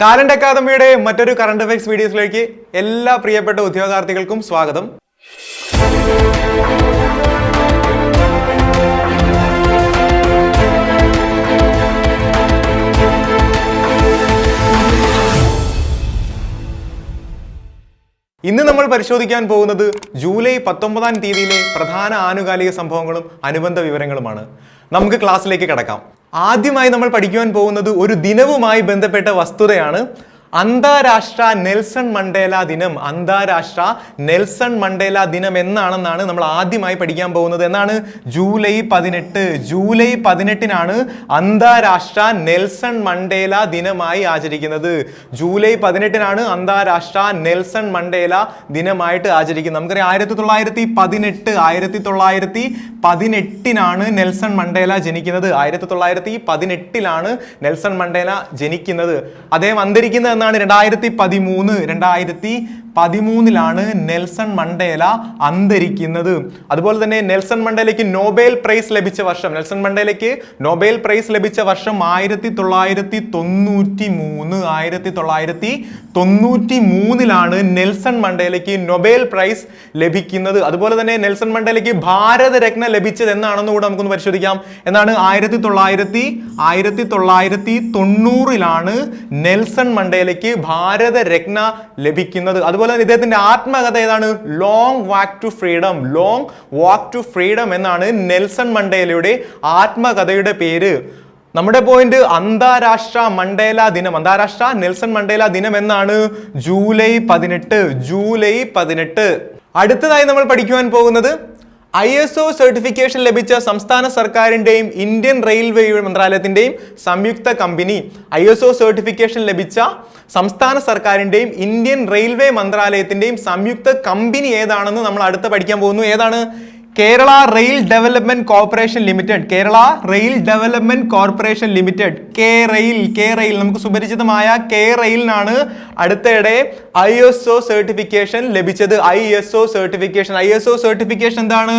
Talent അക്കാദമിയുടെ മറ്റൊരു current affairs വീഡിയോസിലേക്ക് എല്ലാ പ്രിയപ്പെട്ട ഉദ്യോഗാർത്ഥികൾക്കും സ്വാഗതം. ഇന്ന് നമ്മൾ പരിശോധിക്കാൻ പോകുന്നത് ജൂലൈ പത്തൊമ്പതാം തീയതിയിലെ പ്രധാന ആനുകാലിക സംഭവങ്ങളും അനുബന്ധ വിവരങ്ങളുമാണ്. നമുക്ക് ക്ലാസ്സിലേക്ക് കിടക്കാം. ആദ്യമായി നമ്മൾ പഠിക്കുവാൻ പോകുന്നത് ഒരു ദിനവുമായി ബന്ധപ്പെട്ട വസ്തുതയാണ് അന്താരാഷ്ട്ര നെൽസൺ മണ്ടേല ദിനം അന്താരാഷ്ട്ര നെൽസൺ മണ്ടേല ദിനം എന്നാണെന്നാണ് നമ്മൾ ആദ്യമായി പഠിക്കാൻ പോകുന്നത്. എന്നാണ് ജൂലൈ പതിനെട്ട്. ജൂലൈ പതിനെട്ടിനാണ് അന്താരാഷ്ട്ര നെൽസൺ മണ്ടേല ദിനമായി ആചരിക്കുന്നത്. ജൂലൈ പതിനെട്ടിനാണ് അന്താരാഷ്ട്ര നെൽസൺ മണ്ടേല ദിനമായിട്ട് ആചരിക്കുന്നത്. നമുക്കറിയാം ആയിരത്തി തൊള്ളായിരത്തി പതിനെട്ട് ആയിരത്തി തൊള്ളായിരത്തി പതിനെട്ടിനാണ് നെൽസൺ മണ്ടേല ജനിക്കുന്നത്. ആയിരത്തി തൊള്ളായിരത്തി പതിനെട്ടിലാണ് നെൽസൺ മണ്ടേല ജനിക്കുന്നത്. അദ്ദേഹം അന്തരിക്കുന്നത് എന്നാണ് രണ്ടായിരത്തി പതിമൂന്ന് രണ്ടായിരത്തി പതിമൂന്നിലാണ് നെൽസൺ മണ്ടേല അന്തരിക്കുന്നത്. അതുപോലെ തന്നെ നെൽസൺ മണ്ടേലയ്ക്ക് നോബേൽ പ്രൈസ് ലഭിച്ച വർഷം നെൽസൺ മണ്ടേലയ്ക്ക് നോബേൽ പ്രൈസ് ലഭിച്ച വർഷം ആയിരത്തി തൊള്ളായിരത്തി തൊണ്ണൂറ്റി മൂന്ന് ആയിരത്തി തൊള്ളായിരത്തി തൊണ്ണൂറ്റി മൂന്നിലാണ് നെൽസൺ മണ്ടേലയ്ക്ക് നൊബേൽ പ്രൈസ് ലഭിക്കുന്നത്. അതുപോലെ തന്നെ നെൽസൺ മണ്ടേലയ്ക്ക് ഭാരതരത്ന ലഭിച്ചത് എന്നാണെന്ന് കൂടെ നമുക്കൊന്ന് പരിശോധിക്കാം. എന്നാണ് ആയിരത്തി തൊള്ളായിരത്തി ആയിരത്തി തൊള്ളായിരത്തി തൊണ്ണൂറിലാണ് നെൽസൺ മണ്ടേലയ്ക്ക് ഭാരതരത്ന ലഭിക്കുന്നത്. അതുപോലെ തന്നെ ഇദ്ദേഹത്തിന്റെ ആത്മകഥ ഏതാണ്? Long walk to freedom long walk to freedom എന്നാണ് നെൽസൺ മണ്ടേലയുടെ ആത്മകഥയുടെ പേര്. നമ്മുടെ പോയിന്റ് അന്താരാഷ്ട്ര മണ്ടേല ദിനം. അന്താരാഷ്ട്ര നെൽസൺ മണ്ടേല ദിനം എന്നാണ് ജൂലൈ പതിനെട്ട്. ജൂലൈ പതിനെട്ട്. അടുത്തതായി നമ്മൾ പഠിക്കുവാൻ പോകുന്നത് ഐ എസ് ഒ സർട്ടിഫിക്കേഷൻ ലഭിച്ച സംസ്ഥാന സർക്കാരിന്റെയും ഇന്ത്യൻ റെയിൽവേ മന്ത്രാലയത്തിന്റെയും സംയുക്ത company I S O certification ലഭിച്ച സംസ്ഥാന സർക്കാരിന്റെയും ഇന്ത്യൻ റെയിൽവേ മന്ത്രാലയത്തിന്റെയും സംയുക്ത കമ്പനി ഏതാണെന്ന് നമ്മൾ അടുത്ത് പഠിക്കാൻ പോകുന്നു. ഏതാണ്? Kerala rail development corporation limited Kerala rail development corporation limited K rail K rail നമുക്ക് സുപരിചിതമായ കെ റെയിലിനാണ് അടുത്തിടെ ഐ എസ് ഒ സർട്ടിഫിക്കേഷൻ ലഭിച്ചത്. I S O certification I S O certification എന്താണ്?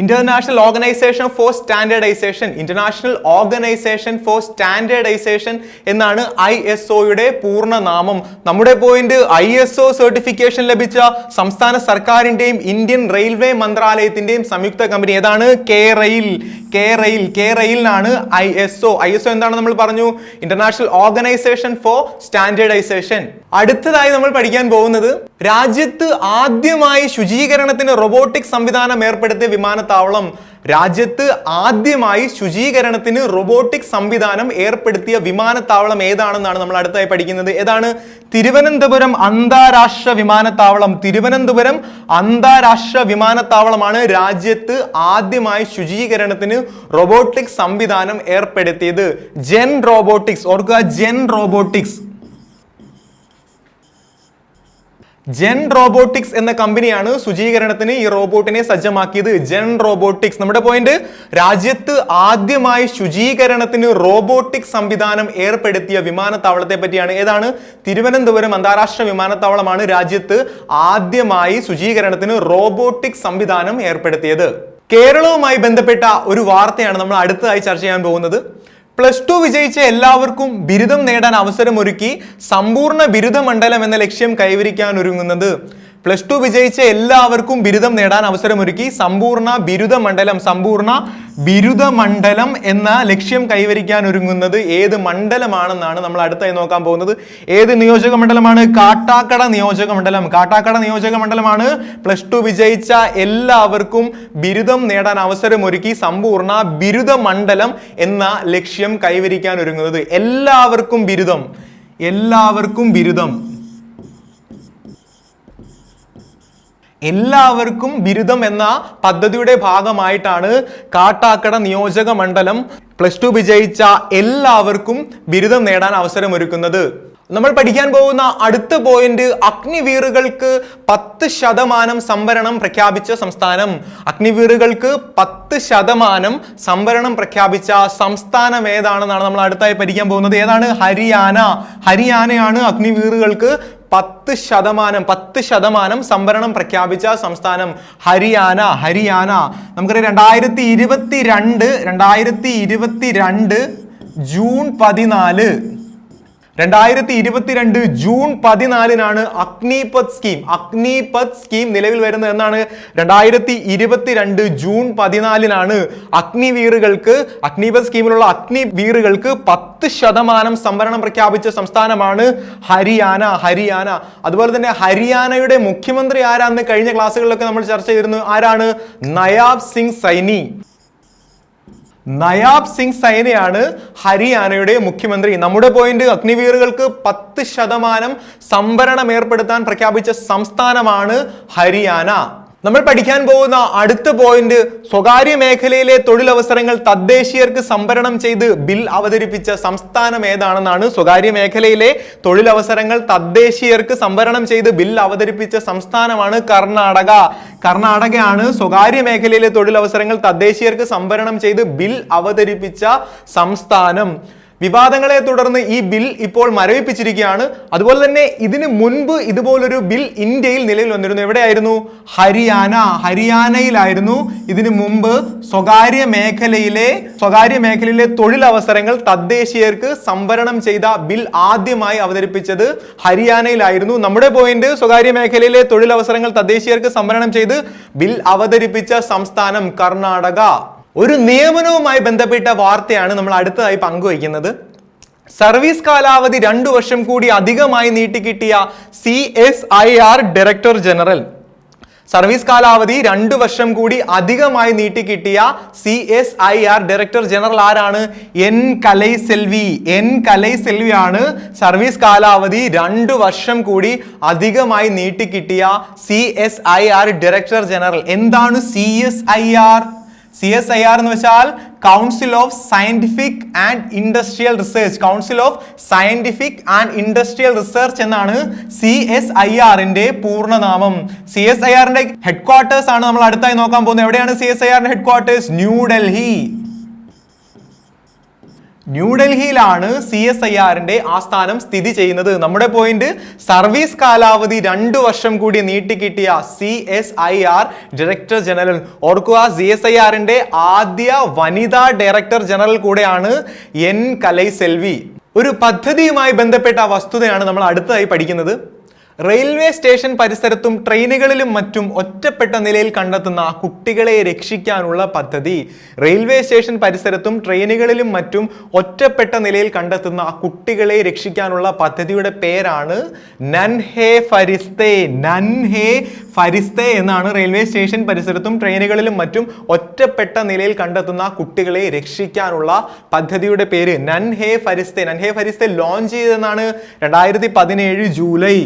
International organisation for standardisation international organisation for standardisation എന്നാണ് I S ഒയുടെ പൂർണ നാമം നമ്മുടെ point I S O certification ലഭിച്ച സംസ്ഥാന സർക്കാരിന്റെയും ഇന്ത്യൻ റെയിൽവേ മന്ത്രാലയത്തിന്റെയും സംയുക്ത കമ്പനി ഏതാണ്? K rail K rail K റെയിലിനാണ് I S O I S O എന്താണ് നമ്മൾ പറഞ്ഞു? ഇന്റർനാഷണൽ ഓർഗനൈസേഷൻ ഫോർ സ്റ്റാൻഡേർഡൈസേഷൻ അടുത്തതായി നമ്മൾ പഠിക്കാൻ പോകുന്നത് രാജ്യത്ത് ആദ്യമായി ശുചീകരണത്തിന് റോബോട്ടിക് സംവിധാനം ഏർപ്പെടുത്തിയ വിമാനത്താവളം രാജ്യത്ത് ആദ്യമായി ശുചീകരണത്തിന് റോബോട്ടിക് സംവിധാനം ഏർപ്പെടുത്തിയ വിമാനത്താവളം ഏതാണെന്നാണ് നമ്മൾ അടുത്തായി പഠിക്കുന്നത്. ഏതാണ്? തിരുവനന്തപുരം അന്താരാഷ്ട്ര വിമാനത്താവളം. തിരുവനന്തപുരം അന്താരാഷ്ട്ര വിമാനത്താവളമാണ് രാജ്യത്ത് ആദ്യമായി ശുചീകരണത്തിന് റോബോട്ടിക് സംവിധാനം ഏർപ്പെടുത്തിയത്. Gen Robotics. ഓർക്കുക ജെൻ റോബോട്ടിക്സ്. ജെൻ റോബോട്ടിക്സ് എന്ന കമ്പനിയാണ് ശുചീകരണത്തിന് ഈ റോബോട്ടിനെ സജ്ജമാക്കിയത്. Gen Robotics. നമ്മുടെ പോയിന്റ് രാജ്യത്ത് ആദ്യമായി ശുചീകരണത്തിന് റോബോട്ടിക് സംവിധാനം ഏർപ്പെടുത്തിയ വിമാനത്താവളത്തെ പറ്റിയാണ്. ഏതാണ്? തിരുവനന്തപുരം അന്താരാഷ്ട്ര വിമാനത്താവളമാണ് രാജ്യത്ത് ആദ്യമായി ശുചീകരണത്തിന് റോബോട്ടിക് സംവിധാനം ഏർപ്പെടുത്തിയത്. കേരളവുമായി ബന്ധപ്പെട്ട ഒരു വാർത്തയാണ് നമ്മൾ അടുത്തതായി ചർച്ച ചെയ്യാൻ പോകുന്നത്. പ്ലസ് ടു വിജയിച്ച എല്ലാവർക്കും ബിരുദം നേടാൻ അവസരമൊരുക്കി സമ്പൂർണ ബിരുദ മണ്ഡലം എന്ന ലക്ഷ്യം കൈവരിക്കാൻ ഒരുങ്ങുന്നത് പ്ലസ് ടു വിജയിച്ച എല്ലാവർക്കും ബിരുദം നേടാൻ അവസരമൊരുക്കി സമ്പൂർണ ബിരുദ മണ്ഡലം സമ്പൂർണ ബിരുദ മണ്ഡലം എന്ന ലക്ഷ്യം കൈവരിക്കാൻ ഒരുങ്ങുന്നത് ഏത് മണ്ഡലമാണെന്നാണ് നമ്മൾ അടുത്തായി നോക്കാൻ പോകുന്നത്. ഏത് നിയോജക മണ്ഡലമാണ്? കാട്ടാക്കട നിയോജക മണ്ഡലം. കാട്ടാക്കട നിയോജക മണ്ഡലമാണ് പ്ലസ് ടു വിജയിച്ച എല്ലാവർക്കും ബിരുദം നേടാൻ അവസരമൊരുക്കി സമ്പൂർണ ബിരുദ മണ്ഡലം എന്ന ലക്ഷ്യം കൈവരിക്കാൻ ഒരുങ്ങുന്നത്. എല്ലാവർക്കും ബിരുദം. എല്ലാവർക്കും ബിരുദം. എല്ലാവർക്കും ബിരുദം എന്ന പദ്ധതിയുടെ ഭാഗമായിട്ടാണ് കാട്ടാക്കട നിയോജക മണ്ഡലം പ്ലസ് ടു വിജയിച്ച എല്ലാവർക്കും ബിരുദം നേടാൻ അവസരമൊരുക്കുന്നത്. നമ്മൾ പഠിക്കാൻ പോകുന്ന അടുത്ത പോയിന്റ് അഗ്നിവീറുകൾക്ക് പത്ത് ശതമാനം സംവരണം പ്രഖ്യാപിച്ച സംസ്ഥാനം. അഗ്നിവീറുകൾക്ക് പത്ത് ശതമാനം സംവരണം പ്രഖ്യാപിച്ച സംസ്ഥാനം ഏതാണെന്നാണ് നമ്മൾ അടുത്തായി പഠിക്കാൻ പോകുന്നത്. ഏതാണ്? ഹരിയാന. ഹരിയാനയാണ് അഗ്നിവീറുകൾക്ക് പത്ത് ശതമാനം പത്ത് ശതമാനം സംവരണം പ്രഖ്യാപിച്ച സംസ്ഥാനം ഹരിയാന ഹരിയാന. നമുക്കറിയാം രണ്ടായിരത്തി ഇരുപത്തി രണ്ട് രണ്ടായിരത്തി ഇരുപത്തി രണ്ട് ജൂൺ പതിനാല്. രണ്ടായിരത്തി ഇരുപത്തിരണ്ട് ജൂൺ പതിനാലിനാണ് അഗ്നിപത് സ്കീം. അഗ്നിപത് സ്കീം നിലവിൽ വരുന്നത് എന്നാണ്. രണ്ടായിരത്തി ഇരുപത്തിരണ്ട് ജൂൺ പതിനാലിനാണ് അഗ്നിവീറുകൾക്ക് അഗ്നിപത് സ്കീമിലുള്ള അഗ്നിവീറുകൾക്ക് പത്ത് ശതമാനം സംവരണം പ്രഖ്യാപിച്ച സംസ്ഥാനമാണ് ഹരിയാന. ഹരിയാന. അതുപോലെ തന്നെ ഹരിയാനയുടെ മുഖ്യമന്ത്രി ആരാന്ന് കഴിഞ്ഞ ക്ലാസ്സുകളിലൊക്കെ നമ്മൾ ചർച്ച ചെയ്തിരുന്നു. ആരാണ്? നയാബ് സിംഗ് സൈനി. നയാബ് സിംഗ് സൈനയാണ് ഹരിയാനയുടെ മുഖ്യമന്ത്രി. നമ്മുടെ പോയിന്റ് അഗ്നിവീറുകൾക്ക് പത്ത് ശതമാനം സംവരണം ഏർപ്പെടുത്താൻ പ്രഖ്യാപിച്ച സംസ്ഥാനമാണ് ഹരിയാന. നമ്മൾ പഠിക്കാൻ പോകുന്ന അടുത്ത പോയിന്റ് സ്വകാര്യ മേഖലയിലെ തൊഴിലവസരങ്ങൾ തദ്ദേശീയർക്ക് സംഭരണം ചെയ്ത് ബിൽ അവതരിപ്പിച്ച സംസ്ഥാനം ഏതാണെന്നാണ് സ്വകാര്യ മേഖലയിലെ തൊഴിലവസരങ്ങൾ തദ്ദേശീയർക്ക് സംഭരണം ചെയ്ത് ബിൽ അവതരിപ്പിച്ച സംസ്ഥാനമാണ് കർണാടക. കർണാടകയാണ് സ്വകാര്യ മേഖലയിലെ തൊഴിലവസരങ്ങൾ തദ്ദേശീയർക്ക് സംഭരണം ചെയ്ത് ബിൽ അവതരിപ്പിച്ച സംസ്ഥാനം. വിവാദങ്ങളെ തുടർന്ന് ഈ ബിൽ ഇപ്പോൾ മരവിപ്പിച്ചിരിക്കുകയാണ്. അതുപോലെ തന്നെ ഇതിന് മുൻപ് ഇതുപോലൊരു ബിൽ ഇന്ത്യയിൽ നിലവിൽ വന്നിരുന്നു. എവിടെയായിരുന്നു? ഹരിയാന ഹരിയാനയിലായിരുന്നു. ഇതിനു മുമ്പ് സ്വകാര്യ മേഖലയിലെ സ്വകാര്യ മേഖലയിലെ തൊഴിലവസരങ്ങൾ തദ്ദേശീയർക്ക് സംവരണം ചെയ്ത ബിൽ ആദ്യമായി അവതരിപ്പിച്ചത് ഹരിയാനയിലായിരുന്നു. നമ്മുടെ പോയിന്റ് സ്വകാര്യ മേഖലയിലെ തൊഴിലവസരങ്ങൾ തദ്ദേശീയർക്ക് സംവരണം ചെയ്ത് ബിൽ അവതരിപ്പിച്ച സംസ്ഥാനം കർണാടക. ഒരു നിയമനവുമായി ബന്ധപ്പെട്ട വാർത്തയാണ് നമ്മൾ അടുത്തതായി പങ്കുവയ്ക്കുന്നത്. സർവീസ് കാലാവധി രണ്ടു വർഷം കൂടി അധികമായി നീട്ടിക്കിട്ടിയ C S I R director general. Service കാലാവധി രണ്ടു വർഷം കൂടി അധികമായി നീട്ടിക്കിട്ടിയ C S I R director general ആരാണ്? എൻ കലൈ സെൽവി എൻ കലൈ സെൽവി ആണ് സർവീസ് കാലാവധി രണ്ടു വർഷം കൂടി അധികമായി നീട്ടിക്കിട്ടിയ C S I R director general. എന്താണ് C S I R? C S I R എന്ന് വെച്ചാൽ council of scientific and industrial research council of scientific and industrial research എന്നാണ് സി എസ് ഐ ആറിന്റെ പൂർണനാമം. സി എസ് ഐ ആറിന്റെ headquarters ആണ് നമ്മൾ അടുത്തായി നോക്കാൻ പോകുന്നത്. എവിടെയാണ് സി എസ് ഐ ആറിന്റെ ഹെഡ് ക്വാർട്ടേഴ്സ് ന്യൂഡൽഹി ന്യൂഡൽഹിയിലാണ് സി എസ് ഐ ആറിന്റെ ആസ്ഥാനം സ്ഥിതി ചെയ്യുന്നത്. നമ്മുടെ പോയിന്റ് സർവീസ് കാലാവധി രണ്ടു വർഷം കൂടി നീട്ടിക്കിട്ടിയ C S I R director general ഓർക്കുക സി എസ് ഐ ആറിന്റെ ആദ്യ വനിതാ ഡയറക്ടർ ജനറൽ കൂടെയാണ് എൻ കലൈ സെൽവി. ഒരു പദ്ധതിയുമായി ബന്ധപ്പെട്ട വസ്തുതയാണ് നമ്മൾ അടുത്തതായി പഠിക്കുന്നത്. റെയിൽവേ സ്റ്റേഷൻ പരിസരത്തും ട്രെയിനുകളിലും മറ്റും ഒറ്റപ്പെട്ട നിലയിൽ കണ്ടെത്തുന്ന കുട്ടികളെ രക്ഷിക്കാനുള്ള പദ്ധതി. റെയിൽവേ സ്റ്റേഷൻ പരിസരത്തും ട്രെയിനുകളിലും മറ്റും ഒറ്റപ്പെട്ട നിലയിൽ കണ്ടെത്തുന്ന കുട്ടികളെ രക്ഷിക്കാനുള്ള പദ്ധതിയുടെ പേരാണ് നൻഹേ ഫരിസ്തേ. നൻഹേ ഫരിസ്തേ എന്നാണ് റെയിൽവേ സ്റ്റേഷൻ പരിസരത്തും ട്രെയിനുകളിലും മറ്റും ഒറ്റപ്പെട്ട നിലയിൽ കണ്ടെത്തുന്ന കുട്ടികളെ രക്ഷിക്കാനുള്ള പദ്ധതിയുടെ പേര് നൻഹേ ഫരിസ്തേ. നൻഹേ ഫരിസ്തേ ലോഞ്ച് ചെയ്തതെന്നാണ് രണ്ടായിരത്തി പതിനേഴ് ജൂലൈ.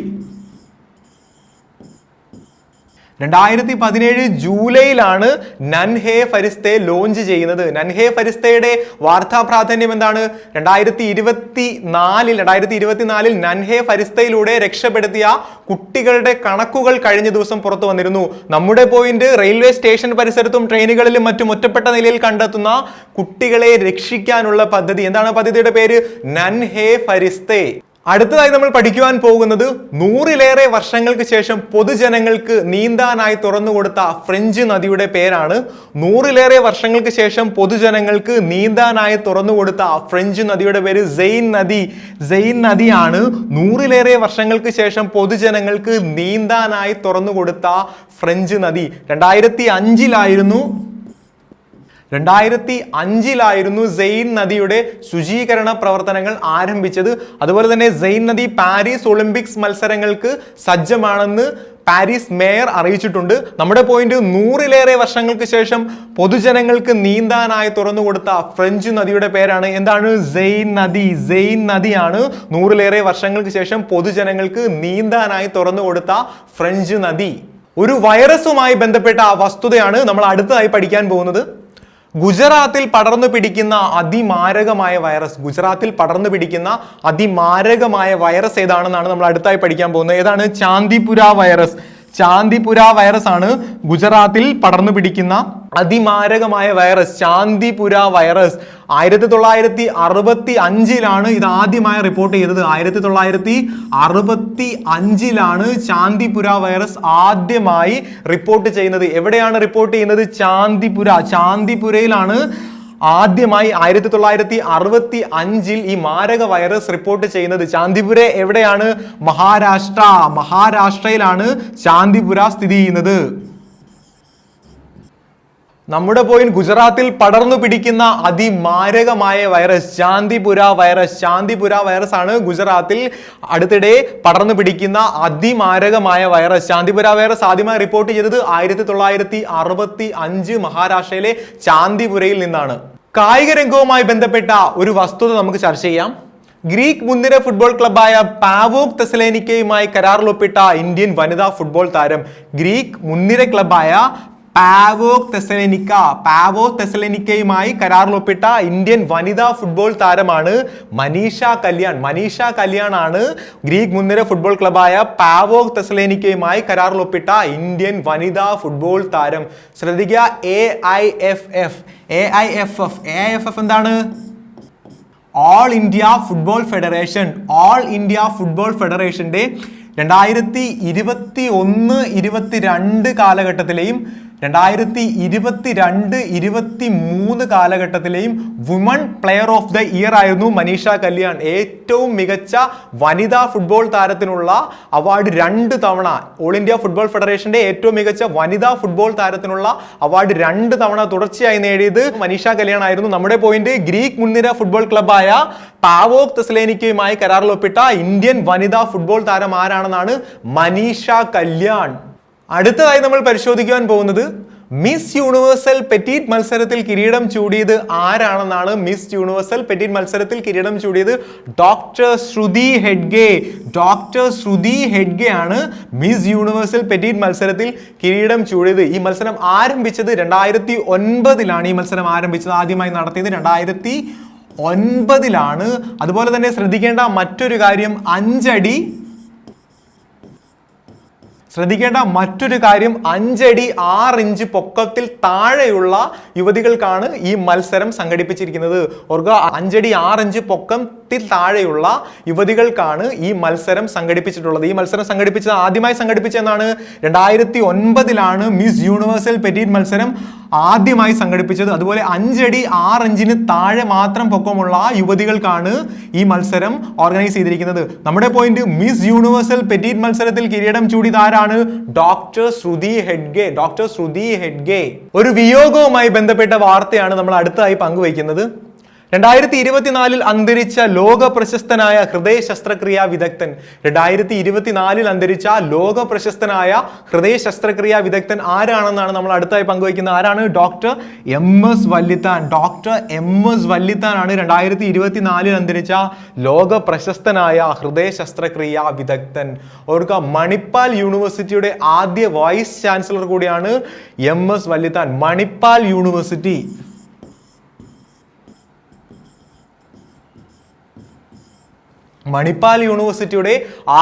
രണ്ടായിരത്തി പതിനേഴ് ജൂലൈയിലാണ് നൻഹേ ഫരിസ്തെ ലോഞ്ച് ചെയ്യുന്നത്. നൻഹേ ഫരിസ്തയുടെ വാർത്താ പ്രാധാന്യം എന്താണ്? രണ്ടായിരത്തി ഇരുപത്തി നാലിൽ രണ്ടായിരത്തി ഇരുപത്തിനാലിൽ നൻഹേ ഫരിസ്തയിലൂടെ രക്ഷപ്പെടുത്തിയ കുട്ടികളുടെ കണക്കുകൾ കഴിഞ്ഞ ദിവസം പുറത്തു വന്നിരുന്നു. നമ്മുടെ പോയിന്റ് റെയിൽവേ സ്റ്റേഷൻ പരിസരത്തും ട്രെയിനുകളിലും മറ്റും ഒറ്റപ്പെട്ട നിലയിൽ കണ്ടെത്തുന്ന കുട്ടികളെ രക്ഷിക്കാനുള്ള പദ്ധതി. എന്താണ് പദ്ധതിയുടെ പേര്? നൻഹേ ഫരിസ്തേ. അടുത്തതായി നമ്മൾ പഠിക്കുവാൻ പോകുന്നത് നൂറിലേറെ വർഷങ്ങൾക്ക് ശേഷം പൊതുജനങ്ങൾക്ക് നീന്താനായി തുറന്നു കൊടുത്ത ഫ്രഞ്ച് നദിയുടെ പേരാണ്. നൂറിലേറെ വർഷങ്ങൾക്ക് ശേഷം പൊതുജനങ്ങൾക്ക് നീന്താനായി തുറന്നു കൊടുത്ത ഫ്രഞ്ച് നദിയുടെ പേര് സെയിൻ നദി. സെയിൻ നദിയാണ്. നൂറിലേറെ വർഷങ്ങൾക്ക് ശേഷം പൊതുജനങ്ങൾക്ക് നീന്താനായി തുറന്നു കൊടുത്ത ഫ്രഞ്ച് നദി. രണ്ടായിരത്തി അഞ്ചിലായിരുന്നു രണ്ടായിരത്തി അഞ്ചിലായിരുന്നു സെയിൻ നദിയുടെ ശുചീകരണ പ്രവർത്തനങ്ങൾ ആരംഭിച്ചത്. അതുപോലെ തന്നെ സെയിൻ നദി പാരീസ് ഒളിമ്പിക്സ് മത്സരങ്ങൾക്ക് സജ്ജമാണെന്ന് പാരീസ് മേയർ അറിയിച്ചിട്ടുണ്ട്. നമ്മുടെ പോയിന്റ് നൂറിലേറെ വർഷങ്ങൾക്ക് ശേഷം പൊതുജനങ്ങൾക്ക് നീന്താനായി തുറന്നുകൊടുത്ത ഫ്രഞ്ച് നദിയുടെ പേരാണ്. എന്താണ് സെയിൻ നദി? സെയിൻ നദിയാണ് നൂറിലേറെ വർഷങ്ങൾക്ക് ശേഷം പൊതുജനങ്ങൾക്ക് നീന്താനായി തുറന്നുകൊടുത്ത ഫ്രഞ്ച് നദി. ഒരു വൈറസുമായി ബന്ധപ്പെട്ട ആ വസ്തുതയാണ് നമ്മൾ അടുത്തതായി പഠിക്കാൻ പോകുന്നത്. ഗുജറാത്തിൽ പടർന്നു പിടിക്കുന്ന അതിമാരകമായ വൈറസ് ഗുജറാത്തിൽ പടർന്നു പിടിക്കുന്ന അതിമാരകമായ വൈറസ് ഏതാണെന്നാണ് നമ്മൾ അടുത്തായി പഠിക്കാൻ പോകുന്നത്. ഏതാണ്? ചാന്ദിപുര വൈറസ് ചാന്ദിപുര വൈറസ് ആണ് ഗുജറാത്തിൽ പടർന്നു പിടിക്കുന്ന അതിമാരകമായ വൈറസ് ചാന്ദിപുര വൈറസ് ആയിരത്തി തൊള്ളായിരത്തി അറുപത്തി അഞ്ചിലാണ് ഇത് ആദ്യമായി റിപ്പോർട്ട് ചെയ്തത്. ആയിരത്തി തൊള്ളായിരത്തി അറുപത്തി അഞ്ചിലാണ് ചാന്തിപുര വൈറസ് ആദ്യമായി റിപ്പോർട്ട് ചെയ്യുന്നത്. എവിടെയാണ് റിപ്പോർട്ട് ചെയ്യുന്നത്? ചാന്തിപുര. ചാന്ദിപുരയിലാണ് ആദ്യമായി ആയിരത്തി തൊള്ളായിരത്തി അറുപത്തി അഞ്ചിൽ ഈ മാരക വൈറസ് റിപ്പോർട്ട് ചെയ്യുന്നത് ചാന്ദിപുര എവിടെയാണ്? മഹാരാഷ്ട്ര. മഹാരാഷ്ട്രയിലാണ് ചാന്ദിപുര സ്ഥിതി ചെയ്യുന്നത്. നമ്മുടെ പോയിൻ ഗുജറാത്തിൽ പടർന്നു പിടിക്കുന്ന അതിമാരകമായ virus Chandipura virus Chandipura virus ആണ് ഗുജറാത്തിൽ അടുത്തിടെ പടർന്നു പിടിക്കുന്ന അതിമാരകമായ വൈറസ് ശാന്തിപുര വൈറസ് ആദ്യമായി റിപ്പോർട്ട് ചെയ്തത് ആയിരത്തി തൊള്ളായിരത്തി അറുപത്തി അഞ്ച് മഹാരാഷ്ട്രയിലെ ശാന്തിപുരയിൽ നിന്നാണ്. കായിക രംഗവുമായി ബന്ധപ്പെട്ട ഒരു വസ്തുത നമുക്ക് ചർച്ച ചെയ്യാം. ഗ്രീക്ക് മുൻനിര ഫുട്ബോൾ ക്ലബായ പാവോക് തെസലേനിക്കയുമായി കരാറിൽ ഒപ്പിട്ട ഇന്ത്യൻ വനിതാ ഫുട്ബോൾ താരം ഗ്രീക്ക് മുൻനിര ക്ലബായ പാവോക് തെസലനിക്ക. പാവോ തെസലനിക്കയുമായി കരാറിൽ ഒപ്പിട്ട ഇന്ത്യൻ വനിതാ ഫുട്ബോൾ താരമാണ് മനീഷ കല്യാൺ. മനീഷ കല്യാൺ ആണ് ഗ്രീക്ക് മുൻനിര ഫുട്ബോൾ ക്ലബായ പാവോക് തെസലേനിക്കയുമായി കരാറിൽ ഒപ്പിട്ട ഇന്ത്യൻ വനിതാ ഫുട്ബോൾ താരം. ശ്രദ്ധിക്കുക A I F F A I F F A I F F എന്താണ്? All India football federation all India football ഫെഡറേഷന്റെ രണ്ടായിരത്തി ഇരുപത്തി ഒന്ന് ഇരുപത്തി രണ്ട് കാലഘട്ടത്തിലെയും രണ്ടായിരത്തി ഇരുപത്തി രണ്ട് ഇരുപത്തി മൂന്ന് കാലഘട്ടത്തിലെയും woman player of the year ആയിരുന്നു മനീഷ കല്യാൺ. ഏറ്റവും മികച്ച വനിതാ ഫുട്ബോൾ താരത്തിനുള്ള അവാർഡ് രണ്ട് തവണ. ഓൾ ഇന്ത്യ ഫുട്ബോൾ ഫെഡറേഷന്റെ ഏറ്റവും മികച്ച വനിതാ ഫുട്ബോൾ താരത്തിനുള്ള അവാർഡ് രണ്ട് തവണ തുടർച്ചയായി നേടിയത് മനീഷ കല്യാൺ ആയിരുന്നു. നമ്മുടെ പോയിന്റ് ഗ്രീക്ക് മുൻനിര ഫുട്ബോൾ ക്ലബായ പാവോക് തെസ്ലേനിക്കയുമായി കരാറിൽ ഒപ്പിട്ട ഇന്ത്യൻ വനിതാ ഫുട്ബോൾ താരം ആരാണെന്നാണ് മനീഷ കല്യാൺ. അടുത്തതായി നമ്മൾ പരിശോധിക്കുവാൻ പോകുന്നത് മിസ് യൂണിവേഴ്സൽ പെറ്റീറ്റ് മത്സരത്തിൽ കിരീടം ചൂടിയത് ആരാണെന്നാണ് മിസ് യൂണിവേഴ്സൽ പെറ്റീറ്റ് മത്സരത്തിൽ കിരീടം ചൂടിയത്? ഡോക്ടർ ശ്രുതി ഹെഡ്ഗെ. ഡോക്ടർ ശ്രുതി ഹെഡ്ഗെ ആണ് മിസ് യൂണിവേഴ്സൽ പെറ്റീറ്റ് മത്സരത്തിൽ കിരീടം ചൂടിയത്. ഈ മത്സരം ആരംഭിച്ചത് രണ്ടായിരത്തി ഒൻപതിലാണ് ഈ മത്സരം ആരംഭിച്ചത് ആദ്യമായി നടത്തിയത് രണ്ടായിരത്തി ഒൻപതിലാണ് അതുപോലെ തന്നെ ശ്രദ്ധിക്കേണ്ട മറ്റൊരു കാര്യം അഞ്ചടി ശ്രദ്ധിക്കേണ്ട മറ്റൊരു കാര്യം അഞ്ചടി ആറ് ഇഞ്ച് പൊക്കത്തിൽ താഴെയുള്ള യുവതികൾക്കാണ് ഈ മത്സരം സംഘടിപ്പിച്ചിരിക്കുന്നത്. ഓർക്കുക അഞ്ചടി ആറ് ഇഞ്ച് പൊക്കത്തിൽ താഴെയുള്ള യുവതികൾക്കാണ് ഈ മത്സരം സംഘടിപ്പിച്ചിട്ടുള്ളത്. ഈ മത്സരം സംഘടിപ്പിച്ചത് ആദ്യമായി സംഘടിപ്പിച്ചതെന്നാണ് രണ്ടായിരത്തി ഒൻപതിലാണ് മിസ് യൂണിവേഴ്സൽ പെറ്റീറ്റ് മത്സരം ആദ്യമായി സംഘടിപ്പിച്ചത്. അതുപോലെ അഞ്ചടി ആറ് ഇഞ്ചിന് താഴെ മാത്രം പൊക്കമുള്ള യുവതികൾക്കാണ് ഈ മത്സരം ഓർഗനൈസ് ചെയ്തിരിക്കുന്നത്. നമ്മുടെ പോയിന്റ് മിസ് യൂണിവേഴ്സൽ പെറ്റീറ്റ് മത്സരത്തിൽ കിരീടം ചൂടിയത് ആരാണ്? ഡോക്ടർ ശ്രുതി ഹെഡ്ഗെ. ഡോക്ടർ ശ്രുതി ഹെഡ്ഗെ. ഒരു വിയോഗവുമായി ബന്ധപ്പെട്ട വാർത്തയാണ് നമ്മൾ അടുത്തായി പങ്കുവയ്ക്കുന്നത്. രണ്ടായിരത്തി ഇരുപത്തിനാലിൽ അന്തരിച്ച ലോക പ്രശസ്തനായ ഹൃദയ ശസ്ത്രക്രിയാ വിദഗ്ധൻ. രണ്ടായിരത്തി ഇരുപത്തിനാലിൽ അന്തരിച്ച ലോക പ്രശസ്തനായ ഹൃദയ ശസ്ത്രക്രിയാ വിദഗ്ധൻ ആരാണെന്നാണ് നമ്മൾ അടുത്തായി പങ്കുവയ്ക്കുന്നത്? ആരാണ്? Doctor M S Valiathan. Doctor M S Valiathan ആണ് രണ്ടായിരത്തി ഇരുപത്തിനാലിൽ അന്തരിച്ച ലോക പ്രശസ്തനായ ഹൃദയ ശസ്ത്രക്രിയാ വിദഗ്ധൻ. ഓർക്കുക മണിപ്പാൽ യൂണിവേഴ്സിറ്റിയുടെ ആദ്യ വൈസ് ചാൻസലർ കൂടിയാണ് M S Valiathan. Manipal university. Manipal യൂണിവേഴ്സിറ്റിയുടെ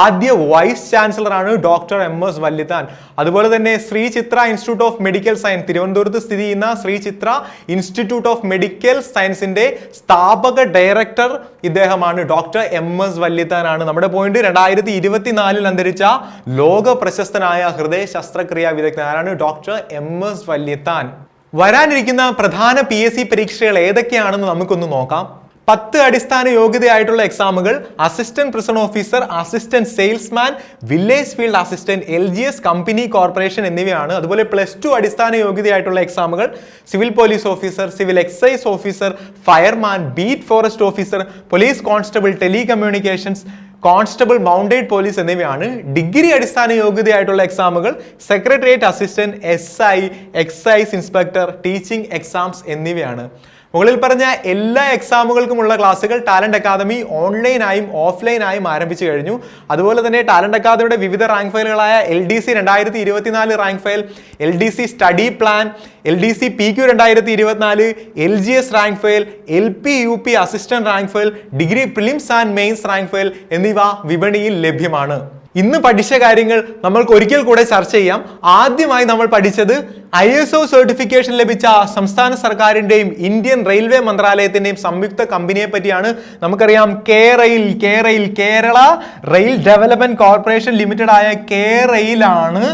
ആദ്യ വൈസ് ചാൻസലറാണ് ഡോക്ടർ എം എസ് വല്ലിത്താൻ അതുപോലെ തന്നെ Sree Chitra institute of medical science. തിരുവനന്തപുരത്ത് സ്ഥിതി ചെയ്യുന്ന Sree Chitra institute of medical സയൻസിന്റെ സ്ഥാപക ഡയറക്ടർ ഇദ്ദേഹമാണ് ഡോക്ടർ എം എസ് വല്ലിത്താനാണ് നമ്മുടെ പോയിന്റ് രണ്ടായിരത്തി ഇരുപത്തിനാലിൽ അന്തരിച്ച ലോക പ്രശസ്തനായ ഹൃദയ ശസ്ത്രക്രിയാ വിദഗ്ധനാരാണ് ഡോക്ടർ എം എസ് വല്ലിത്താൻ വരാനിരിക്കുന്ന പ്രധാന പി എസ് സി പരീക്ഷകൾ ഏതൊക്കെയാണെന്ന് നമുക്കൊന്ന് നോക്കാം. പത്ത് അടിസ്ഥാന യോഗ്യതയായിട്ടുള്ള എക്സാമുകൾ assistant prison officer assistant salesman village field assistant L G S company corporation എന്നിവയാണ്. അതുപോലെ പ്ലസ് ടു അടിസ്ഥാന യോഗ്യതയായിട്ടുള്ള എക്സാമുകൾ civil police officer civil excise officer fireman beat forest officer police constable telecommunications constable mounted police എന്നിവയാണ്. Degree അടിസ്ഥാന യോഗ്യതയായിട്ടുള്ള എക്സാമുകൾ secretariat assistant S I excise inspector teaching exams എന്നിവയാണ്. മുകളിൽ പറഞ്ഞ എല്ലാ എക്സാമുകൾക്കുമുള്ള ക്ലാസ്സുകൾ ടാലന്റ് അക്കാദമി ഓൺലൈനായും ഓഫ്ലൈനായും ആരംഭിച്ചു കഴിഞ്ഞു. അതുപോലെ തന്നെ ടാലന്റ് അക്കാദമിയുടെ വിവിധ റാങ്ക് ഫയലുകളായ എൽ ഡി സി രണ്ടായിരത്തി ഇരുപത്തിനാല് rank file L D C study plan L D C P Q രണ്ടായിരത്തി ഇരുപത്തിനാല് L G S rank file L P U P assistant rank file degree prelims and mains rank file എന്നിവ വിപണിയിൽ ലഭ്യമാണ്. ഇന്ന് പഠിച്ച കാര്യങ്ങൾ നമ്മൾക്ക് ഒരിക്കൽ കൂടെ ചർച്ച ചെയ്യാം. ആദ്യമായി നമ്മൾ പഠിച്ചത് ഐ എസ് ഒ സർട്ടിഫിക്കേഷൻ ലഭിച്ച സംസ്ഥാന സർക്കാരിന്റെയും ഇന്ത്യൻ റെയിൽവേ മന്ത്രാലയത്തിന്റെയും സംയുക്ത കമ്പനിയെ പറ്റിയാണ് നമുക്കറിയാം. കേരയിൽ കേരയിൽ Kerala rail development corporation limited ആയ കേരയിലാണ്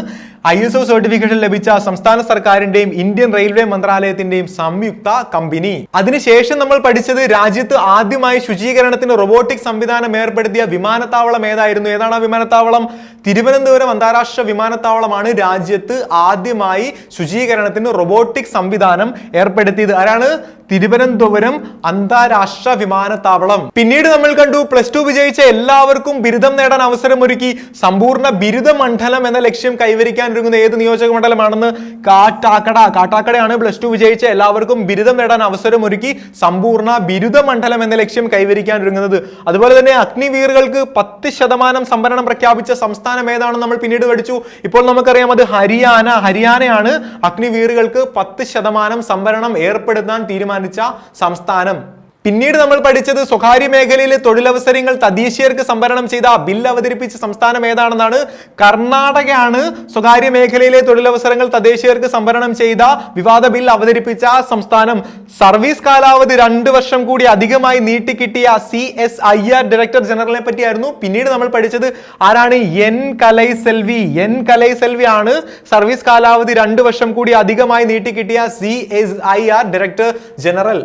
ഐ എസ് ഒ സർട്ടിഫിക്കേഷൻ ലഭിച്ച സംസ്ഥാന സർക്കാരിന്റെയും ഇന്ത്യൻ റെയിൽവേ മന്ത്രാലയത്തിന്റെയും സംയുക്ത കമ്പനി. അതിനുശേഷം നമ്മൾ പഠിച്ചത് രാജ്യത്ത് ആദ്യമായി ശുചീകരണത്തിന് റോബോട്ടിക് സംവിധാനം ഏർപ്പെടുത്തിയ വിമാനത്താവളം ഏതായിരുന്നു? ഏതാണ് ആ വിമാനത്താവളം? തിരുവനന്തപുരം അന്താരാഷ്ട്ര വിമാനത്താവളമാണ് രാജ്യത്ത് ആദ്യമായി ശുചീകരണത്തിന് റോബോട്ടിക് സംവിധാനം ഏർപ്പെടുത്തിയത്. ആരാണ്? തിരുവനന്തപുരം അന്താരാഷ്ട്ര വിമാനത്താവളം. പിന്നീട് നമ്മൾ കണ്ടു പ്ലസ് ടു വിജയിച്ച എല്ലാവർക്കും ബിരുദം നേടാൻ അവസരമൊരുക്കി. സമ്പൂർണ ബിരുദ മണ്ഡലം എന്ന ലക്ഷ്യം കൈവരിക്കാൻ ഒരുങ്ങുന്ന ഏത് നിയോജക മണ്ഡലമാണെന്ന് കാട്ടാക്കട. കാട്ടാക്കടയാണ് പ്ലസ് ടു വിജയിച്ച എല്ലാവർക്കും ബിരുദം നേടാൻ അവസരം ഒരുക്കി സമ്പൂർണ ബിരുദ മണ്ഡലം എന്ന ലക്ഷ്യം കൈവരിക്കാൻ ഒരുങ്ങുന്നത്. അതുപോലെ തന്നെ അഗ്നിവീറുകൾക്ക് പത്ത് ശതമാനം സംവരണം പ്രഖ്യാപിച്ച സംസ്ഥാനം ഏതാണെന്ന് നമ്മൾ പിന്നീട് പഠിച്ചു. ഇപ്പോൾ നമുക്കറിയാം അത് ഹരിയാന. ഹരിയാനയാണ് അഗ്നിവീറുകൾക്ക് പത്ത് ശതമാനം സംവരണം ഏർപ്പെടുത്താൻ തീരുമാനിച്ച സംസ്ഥാനം. പിന്നീട് നമ്മൾ പഠിച്ചത് സ്വകാര്യ മേഖലയിലെ തൊഴിലവസരങ്ങൾ തദ്ദേശീയർക്ക് സംവരണം ചെയ്ത ബിൽ അവതരിപ്പിച്ച സംസ്ഥാനം ഏതാണെന്നാണ് കർണാടകയാണ് സ്വകാര്യ മേഖലയിലെ തൊഴിലവസരങ്ങൾ തദ്ദേശീയർക്ക് സംവരണം ചെയ്ത വിവാദ ബിൽ അവതരിപ്പിച്ച സംസ്ഥാനം. സർവീസ് കാലാവധി രണ്ട് വർഷം കൂടി അധികമായി നീട്ടിക്കിട്ടിയ C S I R director ജനറലിനെ പറ്റിയായിരുന്നു. പിന്നീട് നമ്മൾ പഠിച്ചത് ആരാണ്? എൻ കലൈ സെൽവി എൻ കലൈ സെൽവി ആണ് സർവീസ് കാലാവധി രണ്ട് വർഷം കൂടി അധികമായി നീട്ടിക്കിട്ടിയ C S I R director general.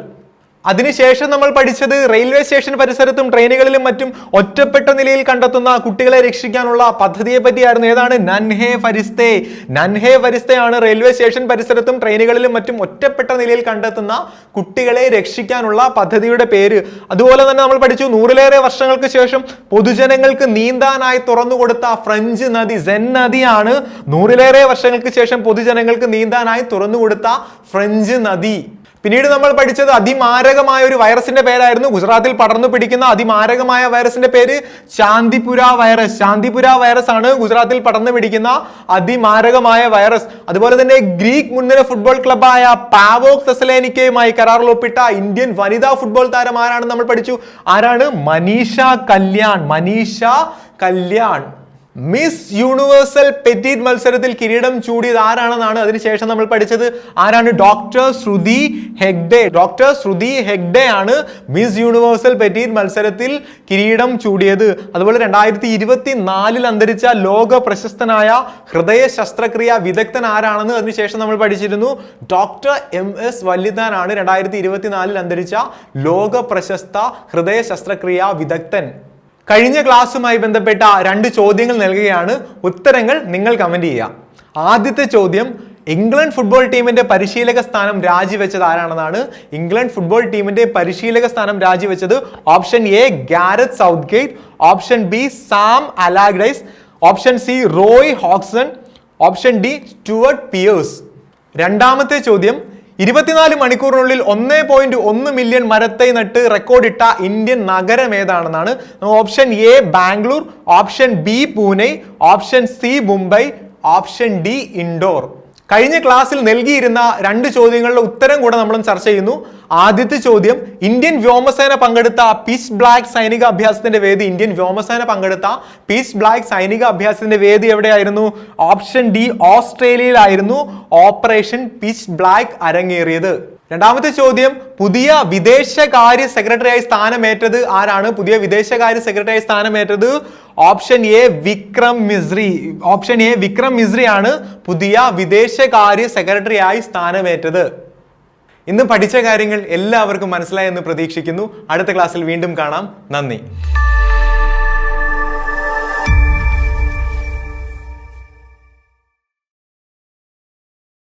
അതിനുശേഷം നമ്മൾ പഠിച്ചത് റെയിൽവേ സ്റ്റേഷൻ പരിസരത്തും ട്രെയിനുകളിലും മറ്റും ഒറ്റപ്പെട്ട നിലയിൽ കണ്ടെത്തുന്ന കുട്ടികളെ രക്ഷിക്കാനുള്ള പദ്ധതിയെ പറ്റിയായിരുന്നു. ഏതാണ്? നൻഹേ ഫരിസ്തേ. നൻഹേ ഫരിസ്തയാണ് റെയിൽവേ സ്റ്റേഷൻ പരിസരത്തും ട്രെയിനുകളിലും മറ്റും ഒറ്റപ്പെട്ട നിലയിൽ കണ്ടെത്തുന്ന കുട്ടികളെ രക്ഷിക്കാനുള്ള പദ്ധതിയുടെ പേര്. അതുപോലെ തന്നെ നമ്മൾ പഠിച്ചു നൂറിലേറെ വർഷങ്ങൾക്ക് ശേഷം പൊതുജനങ്ങൾക്ക് നീന്താനായി തുറന്നു കൊടുത്ത ഫ്രഞ്ച് നദി സെൻ നദിയാണ് നൂറിലേറെ വർഷങ്ങൾക്ക് ശേഷം പൊതുജനങ്ങൾക്ക് നീന്താനായി തുറന്നു കൊടുത്ത ഫ്രഞ്ച് നദി. പിന്നീട് നമ്മൾ പഠിച്ചത് അതിമാരകമായ ഒരു വൈറസിന്റെ പേരായിരുന്നു ഗുജറാത്തിൽ പടർന്നു പിടിക്കുന്ന അതിമാരകമായ വൈറസിന്റെ പേര് ശാന്തിപുര വൈറസ് ശാന്തിപുര വൈറസ് ആണ് ഗുജറാത്തിൽ പടർന്നു പിടിക്കുന്ന അതിമാരകമായ വൈറസ് അതുപോലെ തന്നെ ഗ്രീക്ക് മുൻനിര ഫുട്ബോൾ ക്ലബായ പാവോക് തെസലേനിക്കയുമായി കരാറിൽ ഒപ്പിട്ട ഇന്ത്യൻ വനിതാ ഫുട്ബോൾ താരം ആരാണെന്ന് നമ്മൾ പഠിച്ചു? ആരാണ്? Manisha Kalyan. Manisha Kalyan. Miss universal petite മത്സരത്തിൽ കിരീടം ചൂടിയത് ആരാണെന്നാണ് അതിനുശേഷം നമ്മൾ പഠിച്ചത്? ആരാണ് ഡോക്ടർ ശ്രുതി ഹെഗ്ഡെ? ഡോക്ടർ ശ്രുതി ഹെഗ്ഡെ ആണ് മിസ് യൂണിവേഴ്സൽ പെറ്റീറ്റ് മത്സരത്തിൽ കിരീടം ചൂടിയത്. അതുപോലെ രണ്ടായിരത്തി ഇരുപത്തി നാലിൽ അന്തരിച്ച ലോക പ്രശസ്തനായ ഹൃദയ ശസ്ത്രക്രിയ വിദഗ്ധൻ ആരാണെന്ന് അതിനുശേഷം നമ്മൾ പഠിച്ചിരുന്നു. ഡോക്ടർ എം എസ് വല്ലിദാൻ ആണ് രണ്ടായിരത്തി ഇരുപത്തിനാലിൽ അന്തരിച്ച ലോക പ്രശസ്ത ഹൃദയ ശസ്ത്രക്രിയ വിദഗ്ധൻ. കഴിഞ്ഞ ക്ലാസ്സുമായി ബന്ധപ്പെട്ട രണ്ട് ചോദ്യങ്ങൾ നൽകുകയാണ്. ഉത്തരങ്ങൾ നിങ്ങൾ കമന്റ് ചെയ്യുക. ആദ്യത്തെ ചോദ്യം ഇംഗ്ലണ്ട് ഫുട്ബോൾ ടീമിന്റെ പരിശീലക സ്ഥാനം രാജിവെച്ചത് ആരാണെന്നാണ്. ഇംഗ്ലണ്ട് ഫുട്ബോൾ ടീമിന്റെ പരിശീലക സ്ഥാനം രാജിവെച്ചത് option A Gareth Southgate option B Sam Allardyce option C Roy Hodgson option D Stuart Pearce രണ്ടാമത്തെ ചോദ്യം ഇരുപത്തിനാല് മണിക്കൂറിനുള്ളിൽ ഒന്നേ പോയിന്റ് ഒന്ന് മില്യൺ മരത്തൈ നട്ട് റെക്കോർഡിട്ട ഇന്ത്യൻ നഗരം ഏതാണെന്നാണ്. Option A Bangalore option B Pune option C Mumbai option D Indore. കഴിഞ്ഞ ക്ലാസ്സിൽ നൽകിയിരുന്ന രണ്ട് ചോദ്യങ്ങളുടെ ഉത്തരം കൂടെ നമ്മൾ ചർച്ച ചെയ്യുന്നു. ആദ്യത്തെ ചോദ്യം ഇന്ത്യൻ വ്യോമസേന പങ്കെടുത്ത പീസ് ബ്ലാക്ക് സൈനിക അഭ്യാസത്തിന്റെ വേദി. ഇന്ത്യൻ വ്യോമസേന പങ്കെടുത്ത പീസ് ബ്ലാക്ക് സൈനിക അഭ്യാസത്തിന്റെ വേദി എവിടെയായിരുന്നു? ഓപ്ഷൻ ഡി ഓസ്ട്രേലിയയിലായിരുന്നു ഓപ്പറേഷൻ പീസ് ബ്ലാക്ക് അരങ്ങേറിയത്. രണ്ടാമത്തെ ചോദ്യം പുതിയ വിദേശകാര്യ സെക്രട്ടറിയായി സ്ഥാനമേറ്റത് ആരാണ്? പുതിയ വിദേശകാര്യ സെക്രട്ടറിയായി സ്ഥാനമേറ്റത് option A Vikram Misri. Option A Vikram Misri ആണ് പുതിയ വിദേശകാര്യ സെക്രട്ടറിയായി സ്ഥാനമേറ്റത്. ഇന്ന് പഠിച്ച കാര്യങ്ങൾ എല്ലാവർക്കും മനസ്സിലായെന്ന് പ്രതീക്ഷിക്കുന്നു. അടുത്ത ക്ലാസ്സിൽ വീണ്ടും കാണാം. നന്ദി.